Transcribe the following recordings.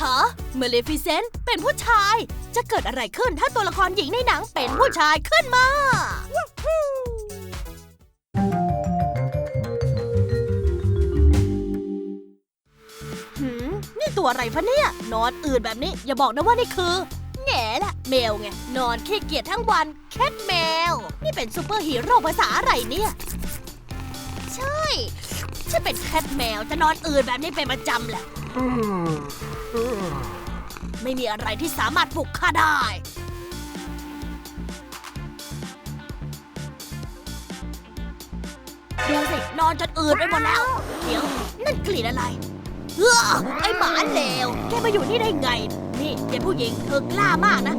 ฮะเมเลฟิเซนต์เป็นผู้ชาย จะเกิดอะไรขึ้นถ้าตัวละครหญิงในหนังเป็นผู้ชายขึ้นมา หืม นี่ตัวอะไรฟะเนี่ย นอนอื่นแบบนี้ อย่าบอกนะว่านี่คือแง่ละแมวไง นอนขี้เกียจทั้งวัน แคทแมว นี่เป็นซูเปอร์ฮีโร่ภาษาอะไรเนี่ย ใช่ ฉันเป็นแคทแมวจะนอนอื่นแบบนี้เป็นประจำแหละ ไม่มีอะไรที่สามารถปลุกข้าได้ ดูสิ นอนจนอื่นไปหมดแล้ว เดี๋ยว นั่นกลิ่นอะไรเฮ้อไอหมาเลว แกมาอยู่นี่ได้ไง นี่เด็กผู้หญิงเธอกล้ามากนะ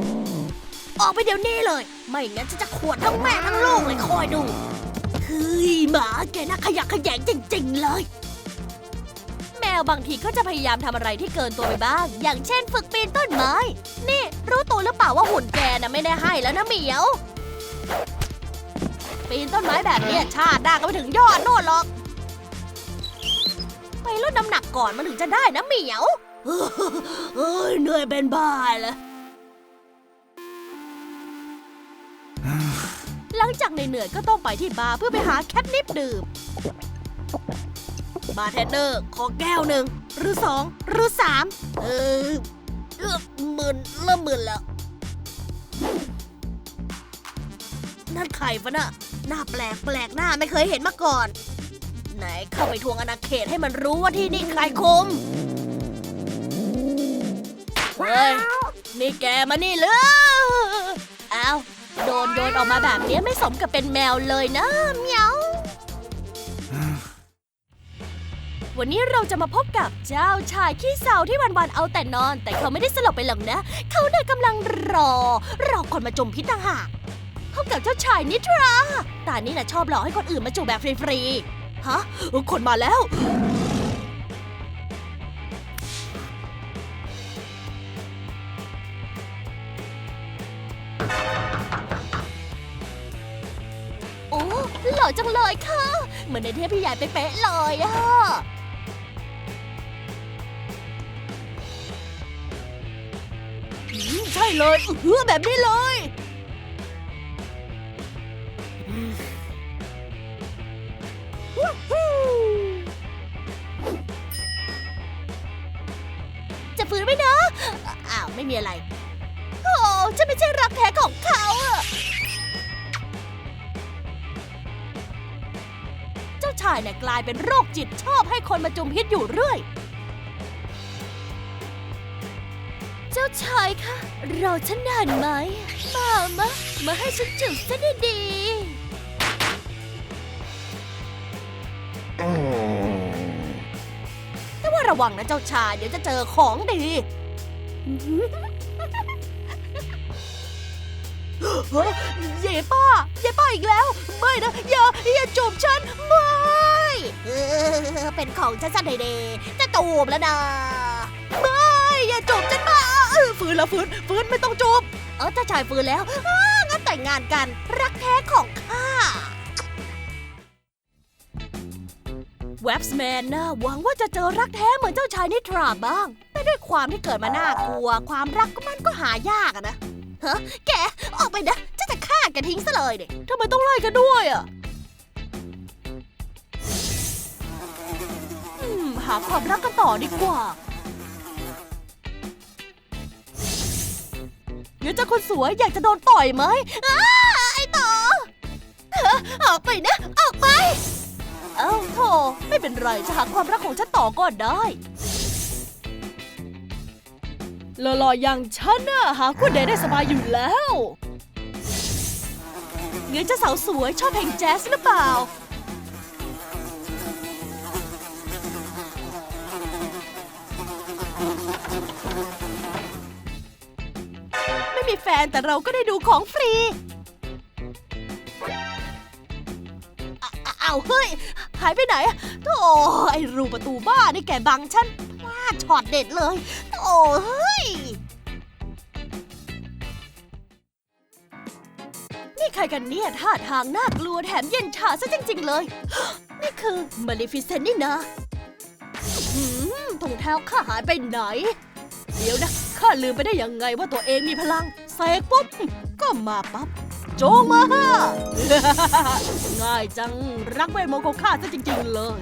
ออกไปเดี๋ยวนี้เลย ไม่งั้นฉันจะขวดทั้งแม่ทั้งลูกเลยคอยดู เฮ้ยหมาแกน่าขยักขยงจริง ๆ เลย วบางทีก็จะพยายามทำอะไรที่เกินตัวไปบ้าง อย่างเช่น ฝึกปีนต้นไม้ นี่ รู้ตัวหรือเปล่าว่าหุ่นแกน่ะไม่ได้ให้แล้วนะเหมียว ปีนต้นไม้แบบนี้ชาติหน้ก็ไปถึงยอดโน่นหรอก ไปลดน้ำหนักก่อนมันถึงจะได้นะเหมียวเอ้ยเหนื่อยเป็นบ้าเลยหลังจากเหนื่อยก็ต้องไปที่บาร์เพื่อไปหาแคทนิปดื่ม บาร์เทนเดอร์ขอแก้วหนึ่งหรือสองหรือสามเออเออหมื่นเริ่มหมื่นแล้ว นั่นใครฟะน่ะหน้าแปลกแปลกหน้าไม่เคยเห็นมาก่อน ไหนเข้าไปทวงอาณาเขตให้มันรู้ว่าที่นี่ใครคุมเฮ้ยนี่แกมานี่เลยอ้าวโดนโยนออกมาแบบนี้ไม่สมกับเป็นแมวเลยนะเมียว วันนี้เราจะมาพบกับเจ้าชายขี้เศร้าที่วันๆเอาแต่นอน แต่เขาไม่ได้สลบไปหรอกนะ เขาเนี่ยกำลังรอ รอคนมาจมพิษต่างหากพบกับเจ้าชายนิทราตานี่นะชอบหลอกให้คนอื่นมาจูบแบบฟรีๆฮะคนมาแล้วโอ้หล่อจังเลยค่ะ เหมือนในเทพพี่ใหญ่เป๊ะๆเลยอะ เลยเออแบบนี้เลย จะฟื้นไหมนะอ้าวไม่มีอะไร โอ้ฉันไม่ใช่รักแท้ของเขาอะเจ้าชายเนี่ยกลายเป็นโรคจิตชอบให้คนมาจุมพิษอยู่เรื่อย จ้าชายคะรอฉันนานไหม มามะ มาให้ฉันจุบซะดีๆแต่ว่าระวังนะเจ้าชายเดี๋ยวจะเจอของดี เฮ้ยเย่ป้า เย่ป้าอีกแล้ว ไม่นะ อย่า อย่าจูบฉัน ไม่ เออเป็นของฉันซะเดๆจะจูบแล้วนะ เออฟื้นแล้วฟื้นฟื้นไม่ต้องจูบเออเจ้าชายฟื้นแล้วอ้างั้นแต่งงานกัน รักแท้ของข้าเว็บส์แมนนะหวังว่าจะเจอรักแท้เหมือนเจ้าชายนิทราบ้าง แต่ด้วยความที่เกิดมาน่ากลัว ความรักก็มันก็หายากอะนะฮะแก ออกไปนะจะจะฆ่าแกทิ้งซะเลยเด็กทำไมต้องไล่กันด้วยอะอืมหาความรักกันต่อดีกว่า เดี๋ยวเจ้าคนสวยอยากจะโดนต่อยไหมอ้าไอ้ต่อออออกไปนะ ออกไป เอ้าโธ่ไม่เป็นไรจะหาความรักของฉันต่อก็ได้หล่อๆอย่างฉันน่ะหาคู่เดทได้สบายอยู่แล้วเงินเจ้าสาวสวยชอบเพลงแจ๊สหรือเปล่า ม่มีแฟนแต่เราก็ได้ดูของฟรีอะอะอ้าเฮ้ย หายไปไหนอะโธ่ไอ้รูประตูบ้านี่แกบังฉันพลาดช็อตเด็ดเลยโธ่เฮ้ย นี่ใครกันเนี่ยท่าทางน่ากลัวแถมเย็นชาซะจริง ๆ เลย นี่คือมาเลฟิเซนนี่นะหืมถุงเท้าข้าหายไปไหน เดี๋ยวนะ ข้าลืมไปได้ยังไงว่าตัวเองมีพลังเสกปุ๊บ ก็มาปั๊บ โจงมาง่ายจังรักเวทมนต์ของข้าซะจริง ๆ เลย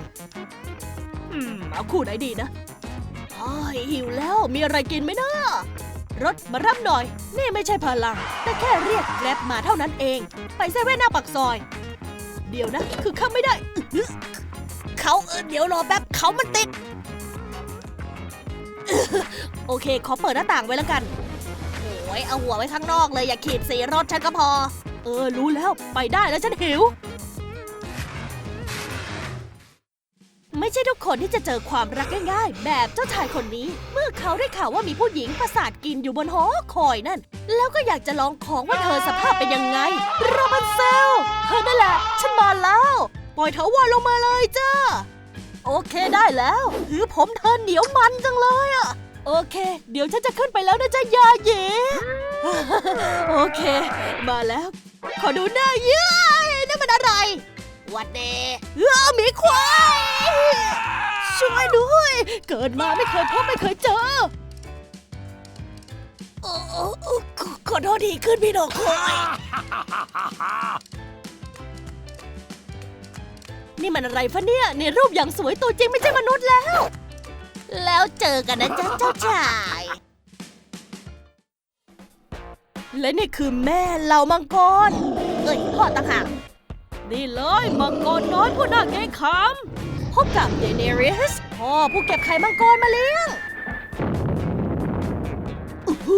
อืมเอาคู่ไหนดีนะอ้ายหิวแล้วมีอะไรกินไหมนะรถมารับหน่อย นี่ไม่ใช่พลัง แต่แค่เรียกแกร็บมาเท่านั้นเอง ไปเซเว่นหน้าปากซอย เดี๋ยวนะ คือข้าไม่ได้ เขาเออเดี๋ยวรอแป๊บเขามันติด โอเค ขอเปิดหน้าต่างไว้แล้วกันโอ้ยเอาหัวไว้ข้างนอกเลยอย่าขีดสีรถฉันก็พอ เออ รู้แล้วไปได้แล้วฉันหิว ไม่ใช่ทุกคนที่จะเจอความรักง่ายๆ แบบเจ้าชายคนนี้ เมื่อเขาได้ข่าวว่ามีผู้หญิงประสาทกินอยู่บนหอคอยนั่น แล้วก็อยากจะลองของว่าเธอสภาพเป็นยังไงราบันเซลเธอนั่นแหละ ฉันมาแล้ว ปล่อยเถาวรลงมาเลยจ้าโอเคได้แล้วหือผมเธอเหนียวมันจังเลยอะ โอเค เดี๋ยวฉันจะขึ้นไปแล้วนะจ๊ะยาเยโอเค มาแล้ว ขอดูหน้าเย้ยนั่นมันอะไรหวัดเดเออหมีควายช่วยด้วย เกิดมาไม่เคยพบไม่เคยเจอโอ้โอ้โอ้ขอขอโทษทีขึ้นพี่ดอกคอยนี่มันอะไรฟะเนี่ย ในรูปอย่างสวยตัวจริงไม่ใช่มนุษย์แล้ว แล้วเจอกันนะจ๊ะเจ้าชาย และนี่คือแม่เหล่ามังกร เอ้ยพ่อต่างหากนี่เลยมังกรน้อยผู้น่าเกรงขามพบกับเดเนริสพ่อผู้เก็บไข่มังกรมาเลี้ยงโอ้โห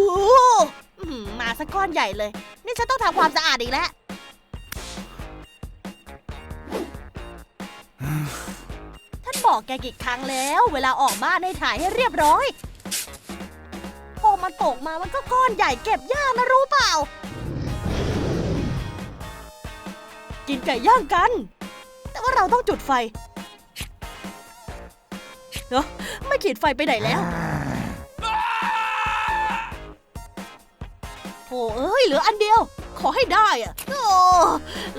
อื้อหือมาสักก้อนใหญ่เลย นี่ฉันต้องทำความสะอาดอีกแล้ว บอกแกกี่ครั้งแล้ว เวลาออกบ้านให้ถ่ายให้เรียบร้อยพอมันตกมามันก็ก้อนใหญ่เก็บยากนะรู้เปล่า กินไก่ย่างกัน แต่ว่าเราต้องจุดไฟเนาะไม่ขีดไฟไปไหนแล้วโอ้เอ้ยเหลืออันเดียว ขอให้ได้อะโอ้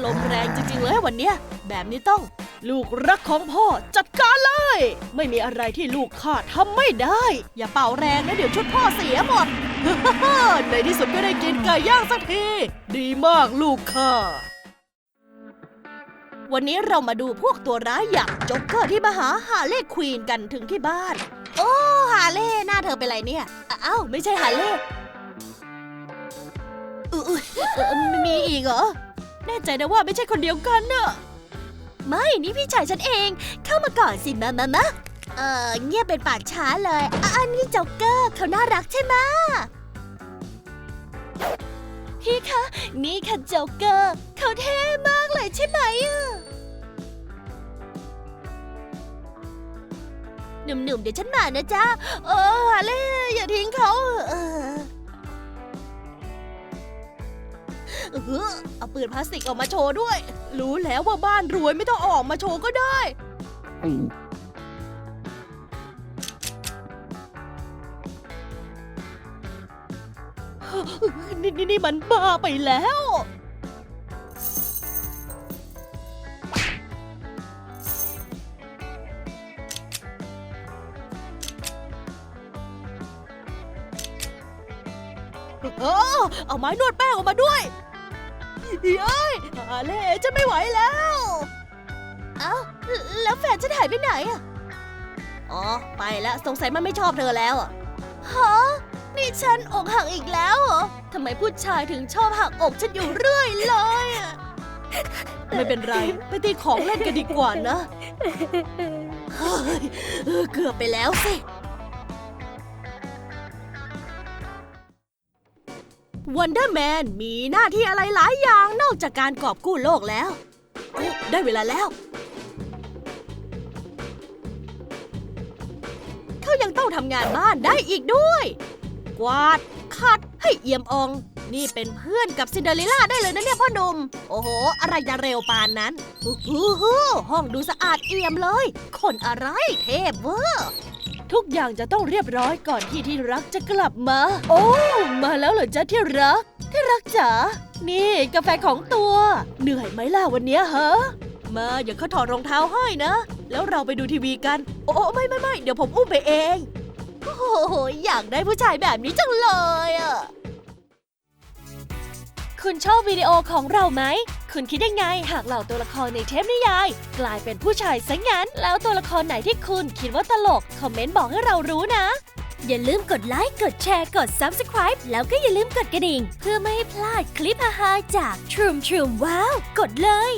ลมแรงจริงๆเลยวันเนี้ยแบบนี้ต้อง ลูกรักของพ่อจัดการเลย ไม่มีอะไรที่ลูกข้าทำไม่ได้ อย่าเป่าแรงนะเดี๋ยวชุดพ่อเสียหมด ในที่สุดก็ได้กินไก่ย่างสักที ดีมากลูกข้าวันนี้เรามาดูพวกตัวร้ายอย่างจ็อกเกอร์ที่มาหาฮาเล่ควีนกันถึงที่บ้าน โอ้ฮาเล่หน้าเธอเป็นไรเนี่ยอ้าวไม่ใช่ฮาเล่ออเอออมีอีกเหรอแน่ใจนะว่าไม่ใช่คนเดียวกันน่ะ ไม่นี่พี่ชายฉันเอง เข้ามาก่อนสิมามามาเออเงียบเป็นปากช้าเลยอะอันนี้จ็อกเกอร์เขาน่ารักใช่ไหมพี่คะนี่ค่ะจ็อกเกอร์เขาเท่มากเลยใช่ไหมอะหนุ่มๆเดี๋ยวฉันมานะจ๊ะเออฮาเล่อย่าทิ้งเขาเออ เออเอาปืนพลาสติกออกมาโชว์ด้วย รู้แล้วว่าบ้านรวยไม่ต้องออกมาโชว์ก็ได้ นี่นี่นี่มันบ้าไปแล้ว เออเอาไม้นวดแป้งออกมาด้วย เย้ยอาเล่จะไม่ไหวแล้ว เอ้า แล้วแฟนฉันหายไปไหนอะอ๋อ ไปแล้ว สงสัยมันไม่ชอบเธอแล้วอะฮะ นี่ฉันอกหักอีกแล้วเหรอทำไมผู้ชายถึงชอบหักอกฉันอยู่เรื่อยเลยอะไม่เป็นไร ไปตีของเล่นกันดีกว่านะ เฮ้ยเออเกือบไปแล้วสิ วันเดอร์แมนมีหน้าที่อะไรหลายอย่างนอกจากการกอบกู้โลกแล้ว ได้เวลาแล้ว เขายังต้องทำงานบ้านได้อีกด้วย กวาดขัดให้เอี่ยมออง นี่เป็นเพื่อนกับซินเดอเรลล่าได้เลยนะเนี่ยพ่อหนุ่มโอ้โห อะไรจะเร็วปานนั้นอู้หูหูห้องดูสะอาดเอี่ยมเลย คนอะไรเทพเวอร์ ทุกอย่างจะต้องเรียบร้อยก่อนที่ที่รักจะกลับมา โอ้ มาแล้วเหรอจ๊ะที่รัก ที่รักจ๋า นี่กาแฟของตัว เหนื่อยไหมล่ะวันเนี้ยฮะ มาเดี๋ยวเขาถอดรองเท้าให้นะ แล้วเราไปดูทีวีกัน โอ้ไม่ไม่ไม่เดี๋ยวผมอุ้มไปเอง โอ้โหอยากากได้ผู้ชายแบบนี้จังเลยอะ คุณชอบวิดีโอของเราไหม คุณคิดยังไง หากเหล่าตัวละครในเทปนิยาย กลายเป็นผู้ชายซะงั้น แล้วตัวละครไหนที่คุณคิดว่าตลก คอมเมนต์บอกให้เรารู้นะ อย่าลืมกดไลค์ กดแชร์ กด Subscribe แล้วก็อย่าลืมกดกระดิ่ง เพื่อไม่ให้พลาดคลิปฮาๆจาก Trum Trum ว้าวกดเลย